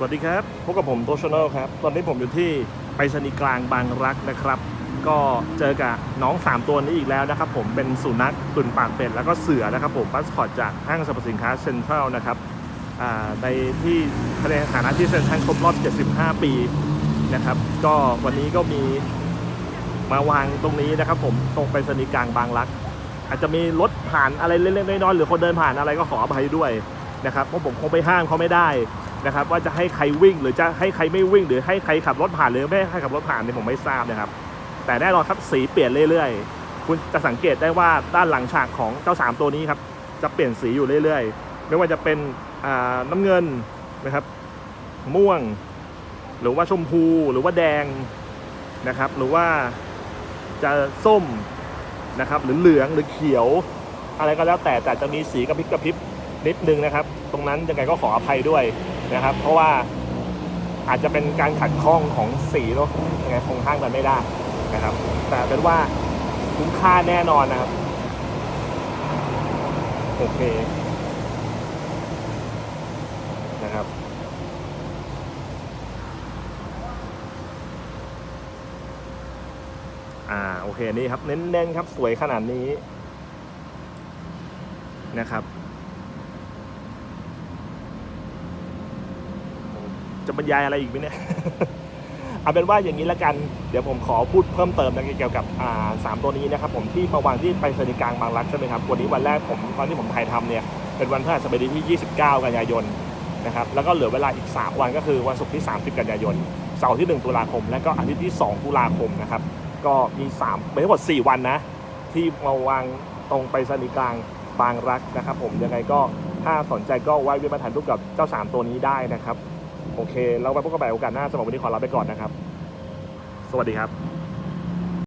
สวัสดีครับ พบกับผมโตชนลครับ ตอนนี้ผมอยู่ที่ไปรษณีย์กลางบางรักนะครับ ก็เจอกับน้อง 3 ตัวนี้อีกแล้วนะครับผม เป็นสุนัขตุ่นปากเป็ดแล้วก็เสือนะครับผมบัสคอตจากห้างสรรพสินค้าเซ็นทรัลนะครับในที่ในฐานะที่เซ็นทรัลครบรอบ 75 ปีนะครับ ก็วันนี้ก็มีมาวางตรงนี้นะครับผมตรงไปรษณีย์กลางบางรัก อาจจะมีรถผ่านอะไรเล็กๆน้อยๆหรือคนเดินผ่านอะไรก็ขออภัยด้วยนะครับ เพราะผมคงไปห้ามเขาไม่ได้ นะครับว่าจะให้ใครวิ่งหรือจะให้ใครไม่วิ่ง หรือให้ใครขับรถผ่านหรือไม่ให้ขับรถผ่านเนี่ยผมไม่ทราบนะครับ แต่แน่นอนครับสีเปลี่ยนเรื่อยๆ คุณจะสังเกตได้ว่าด้านหลังฉากของเจ้าสามตัวนี้ครับจะเปลี่ยนสีอยู่เรื่อยๆ ไม่ว่าจะเป็นน้ำเงินนะครับ ม่วง หรือว่าชมพูหรือว่าแดงนะครับ หรือว่าจะส้มนะครับหรือเหลืองหรือเขียว อะไรก็แล้วแต่แต่จะมีสีกระพริบกระพริบนิดนึงนะครับ ตรงนั้นยังไงก็ขออภัยด้วย นะครับ เพราะว่าอาจจะเป็นการขัดข้องของสีเนอะยังไงคงห้างกันไม่ได้นะครับ แต่เป็นว่าคุ้มค่าแน่นอนนะครับ โอเคนะครับอ่าโอเคนี่ครับเน้นๆครับสวยขนาดนี้นะครับ จะบรรยายอะไรอีกไหมเนี่ย เอาเป็นว่าอย่างนี้ละกัน เดี๋ยวผมขอพูดเพิ่มเติมนะเกี่ยวกับอ่าสามตัวนี้นะครับผมที่มาวางที่ไปรษณีกลางบางรักใช่ไหมครับ วันนี้วันแรกผมตอนที่ผมถ่ายทำเนี่ย เป็นวันพฤหัสบดีที่ 29 กันยายนนะครับ แล้วก็เหลือเวลาอีก 3 วันก็คือวันศุกร์ที่ 30 กันยายน เสาร์ที่ 1 ตุลาคม และก็อาทิตย์ที่ 2 ตุลาคมนะครับ ก็มี3เป็นทั้งหมด 4 วันนะ ที่มาวางตรงไปรษณีกลางบางรักนะครับ ผมยังไงก็ถ้าสนใจก็ไว้เวียนมาถ่ายรูปกับเจ้า 3 ตัวนี้ได้นะครับ โอเค เราไปพบกันใหม่โอกาสหน้าสำหรับวันนี้ขอลาไปก่อนนะครับ สวัสดีครับ